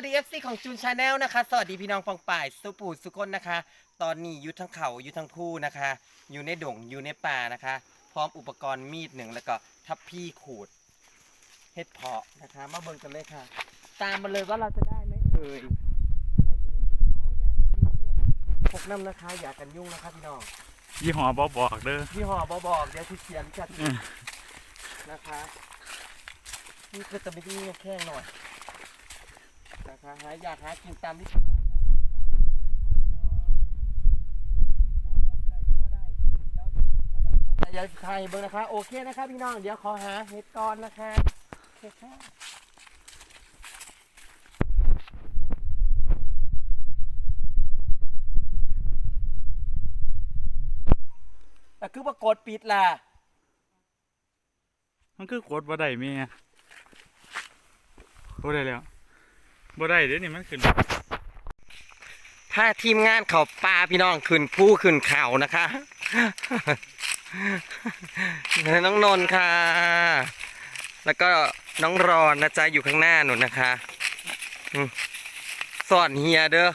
สวัสดี FC ของจูนชาแนลนะคะ สวัสดีพี่น้องฟองป่ายสุปูสุกนนะคะ ตอนนี้อยู่ทั้งเขาอยู่ทั้งผู้นะคะ อยู่ในดงอยู่ในป่านะคะ พร้อมอุปกรณ์มีดหนึ่งแล้วก็ทับพี่ขูดเห็ดเพาะนะคะ มาเบิ่งกันเลยค่ะ ตามมาเลยว่าเราจะได้ไหมเอ่ยอะไรอยู่ในถุงอ๋อยากันยุงเนี่ยพกน้ำนะคะยากันยุงนะคะพี่น้องยี่ห้อบ่บอกเด้อพี่ห่อบอบอกเดี๋ยวที่เสียนจัดอืมนะคะ นี่ก็จะไม่ได้แค่หน่อย นะคะหาอยากหากินตามที่ชาวบ้านนะบ้านฟ้าเดี๋ยไทยเบิ้งนะคะ โอเคนะคะพี่น้อง เดี๋ยวขอหาเห็ดก่อนนะคะโอเคค่ะแต่คือปรากฏปิดล่ะ มันคือกดบ่ได้แม่บ่ได้แล้ว บ่ได้เดี๋ยวนี้มันขึ้นถ้าทีมงานเขาปลาพี่น้องขึ้นผู้ขึ้นเขานะคะ น้องนนท์ค่ะ แล้วก็น้องรอนนะจ๊ะอยู่ข้างหน้าหนูนนะคะสอนเฮียเด้อ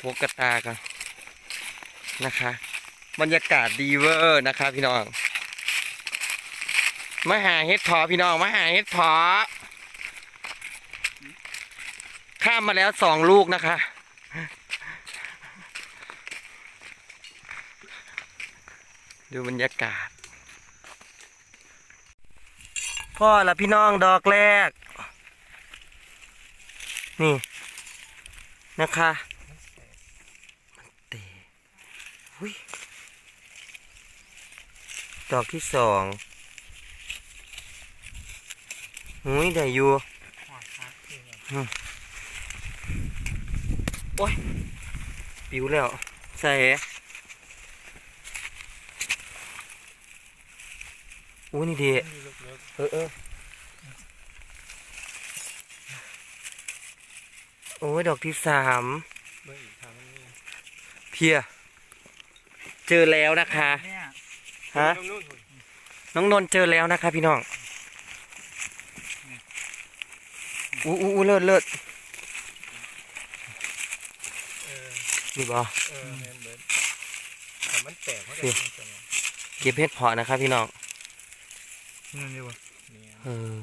พวกกระตากันนะคะ บรรยากาศดีเวอร์นะคะพี่น้อง มาหาเฮ็ดเพอพี่น้องมาหาเฮ็ดเพอข้ามมาแล้วสองลูกนะคะ ดูบรรยากาศ พ่อละพี่น้องดอกแรก นี่นะคะมันเตะดอกที่สอง หุยได้อยู่โอ้ย ปิวแล้ว ใส่อู้นี่ดีเออเออโอ้ย ดอกที่สามเพีย เจอแล้วนะคะเนี่ยฮะ น้องนนท์เจอแล้วนะคะพี่น้อง อู้อู้อู้เลิศเลิศนี่บอเออแมนเบิร์ดแต่มันแตกเพราะนี่แต่จริงๆเก็บเพชรเพาะนะครับพี่น้องนี่นี่บ่เนี่ยเออ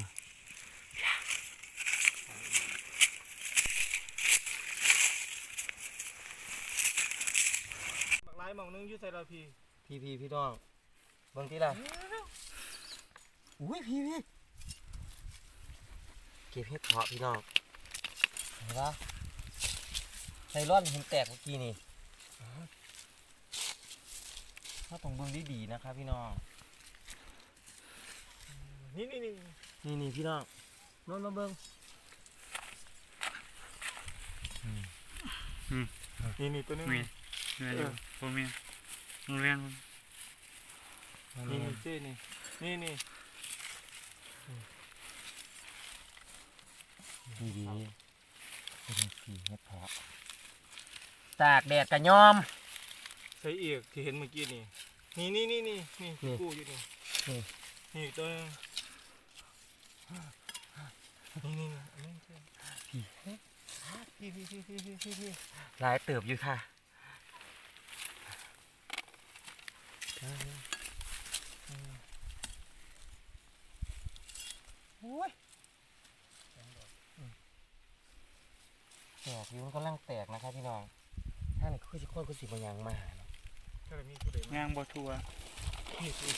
บักไล่มองนึงอยูไซราพีพี่พี่พี่น้องเบางทีละอุ้ยพี่พี่เก็บเพชรเพาะพี่น้องเห็นปะไซร่อนหินแตกเมื่อกี้นี่ถ้าต้องเบิ่งดีๆนะครับพี่น้องนี่นี่นี่นี่นี่พี่น้องนนท์มาเบิ่งนี่นี่ตัวนึงมีนี่อยู่บ่มีโรงเรียนนี่นี่เจ้นี่นี่นี่ ดีดีเป็นสีเห็ดเพาะตากแดดกระยอม ใส่อีกที่เห็นเมื่อกี้นี่ นี่นี่นี่นี่นี่นี่กู้อยู่นี่นี่ นี่อีกตัวนึงนี่นี่นี่อันนี้ใช่พี่พี่พี่พี่พี่พี่พี่หลายเติบอยู่ค่ะ แตกอยู่มันกำลังแตกนะครับพี่น้องถ้านี่คือสิโคนคือสิบางอย่างมาเนาะถ้าเรามีผู้ใดมางางบ่ทั่วนี่สิ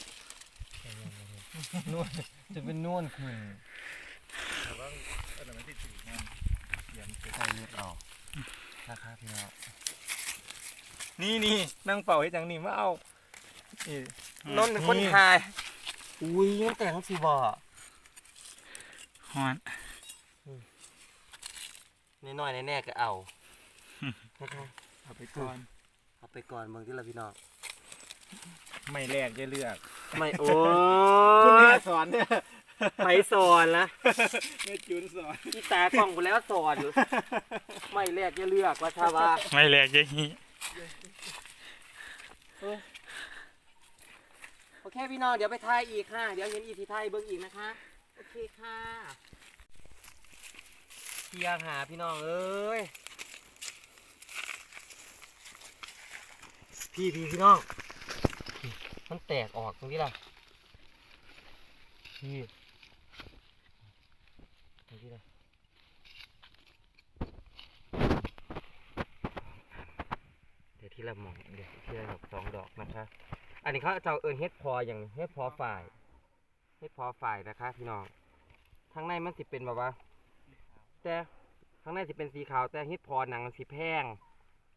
นวลจะเป็นนวลขึ้นแต่ว่าอันนั้นมันติดถืองานเขียนเสร็จใส่ลูกเอานะครับพี่น้องนี่นี่นั่งเป่าให้จังนี่มาเอานี่นนท์เป็นคนถ่ายอุ้ยยังแตกทั้งสี่บ่อฮ้อน น้อยๆแน่ๆก็เอานะครับเอาไปก่อน เอาไปก่อนเบิ่งที่ละพี่น้อง ไม่แรกจะเลือก ไม่โอ้คุณแม่ยสอนเนี่ยไปสอนละแม่จูนสอนพี่ตากล้องไปแล้วสอนอยู่ ไม่แรกจะเลือกว่าชาวาไม่แลกอยางนี้โอเคพี่น้องเดี๋ยวไปถ่ายอีกค่ะ เดี๋ยวเห็นอีกทีถ่ายเบิ่งอีกนะคะ โอเคค่ะ เคลียร์หาพี่น้องเอ้ยพี่พี่พี่น้อง มันแตกออกตรงนี้ล่ะพี่ตรงนี้ล่ะเดี๋ยวที่ละหมองเดี๋ยวที่ละดอกสองดอกนะคะ อันนี้เขาจะเอาเอิญเฮ็ดพออย่างเฮ็ดพอฝ่ายเฮ็ดพอฝ่ายนะคะ พี่น้องข้างในมันสิเป็นแบบว่า แต่ข้างในสิเป็นสีขาวแต่เฮ็ดพอหนังสิแพง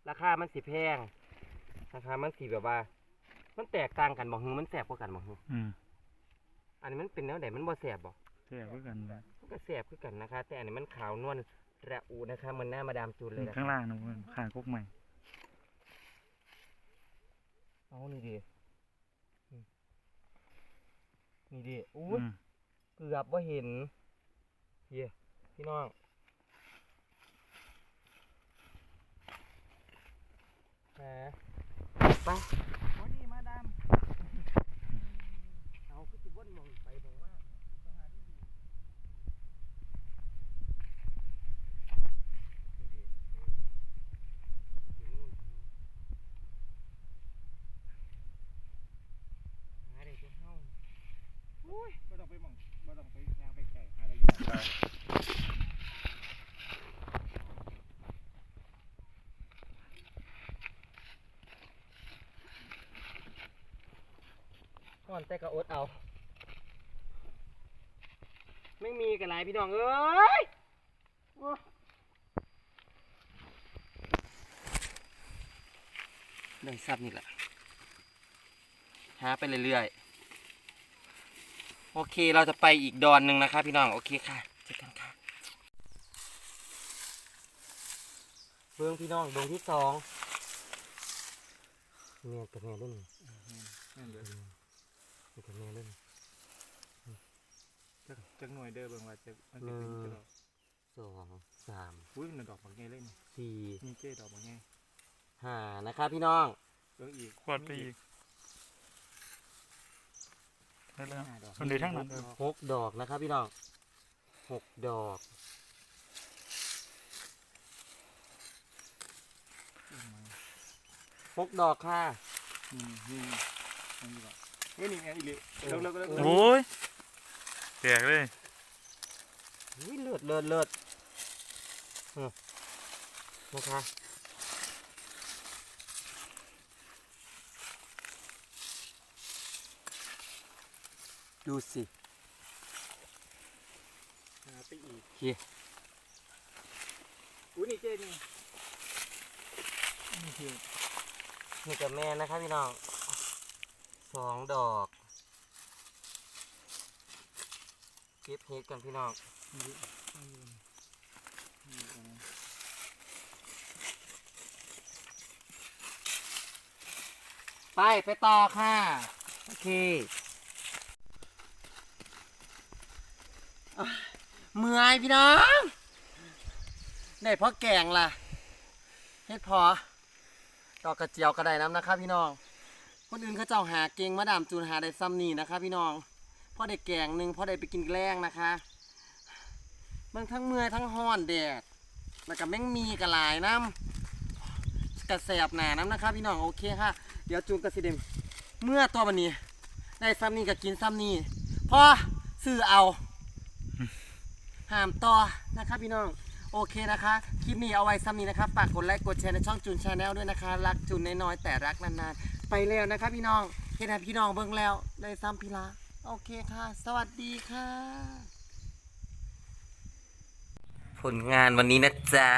ราคามันสิแพงนะคะมันสิแบบว่า มันแตกต่างกันบ่ฮือมันแสบกว่ากันบ่ฮืออืมอันนี้มันเป็นแนวไหนมันบ่แสบบ่เสียเพื่อกันเลยมันก็แสบคือกันนะคะ แต่อันนี้มันขาวนวลระอูนะคะเหมันหน้ามาดามจูนเลยนะข้างล่างนะเพื่อนข้างกุ๊กใหม่เอานี่ดิอืมนี่ดิอู้ อืยมเกือบว่าเห็นเฮียพี่น้องแหม ไปวันนี้มาดามเอาคือสิวนมองไปมองมาสหาที่ดีนี่ดิถึงนู่นถึงนู่นหาได้ตัวเฮา ไม่ต้องไปหมองไม่ต้องไปยางไปไก่หาอะไรอยู่ ก่ อนแต่ก็อดเอาไม่มีกันไรพี่น้องเอ้ยโอ้ได้ซับนี่แหละหาไปเรื่อยๆ โอเคเราจะไปอีกดอนหนึ่งนะคะพี่น้อง โอเคค่ะเจอกันค่ะเบื้องพี่น้องดวงที่สองเมียกับเมียเล่นนั่น เด้อเมียกับเมียเล่นจักจักหน่วยเด้อเบิ่งว่าจะมันจะเป็นจักดอกสองสามอุ้ยมันดอกบางไงเล่นสี่มีเจ้ดอกบางไงห้านะครับพี่น้องเบิ่งอีกขวดไปอีกได้แล้วห้าดอกคนเดียวทั้งนั้นเออหกดอกนะครับพี่น้องหกดอกหกดอกค่ะนี่นี่นี่ดอก เฮ้ยนี่ไงอีหลีเลิกเลิกเลิกโอ้ยแตกเลยวิเลือดเลือดเลือดเออนะคะดูสิหาไปอีกเฮียอุ้ยนี่เจ้นี่นี่คือนี่กับแม่นะครับพี่น้อง สองดอกเก็บเห็ดกันพี่น้องไป ไปต่อค่ะ โอเค เมื่อยพี่น้อง ได้พอแกงล่ะ เฮ็ดพอดอกกระเจียวกระไดน้ำนะครับพี่น้อง คนอื่นเขาเจ้าหาเก่งมาดามจูนหาได้ซ้ำนี่นะคะ พี่น้องพ่อได้แกงหนึ่งพ่อได้ไปกินแกล้งนะคะมันทั้งเมื่อยทั้งห้อนแดดแล้วก็แม่งมีกระลายน้ำกระแสบหนาน้ำนะคะ พี่น้องโอเคค่ะ เดี๋ยวจูนกระสิเดมเมื่อตัววันนี้ได้ซ้ำนี่ก็กินซ้ำนี่พอซื้อเอาหามต่อนะคะพี่น้องโอเคนะคะ คลิปนี้เอาไว้ซ้ำนี้นะคะฝากกดไลค์กดแชร์ในช่องจูนชาแนลด้วยนะคะ รักจูนน้อยๆแต่รักนานๆ ไปแล้วนะครับพี่น้องเห็นไหมพี่น้องเบิ่งแล้วในซ้ำพิลาโอเคค่ะ สวัสดีค่ะ ผลงานวันนี้นะจ๊ะ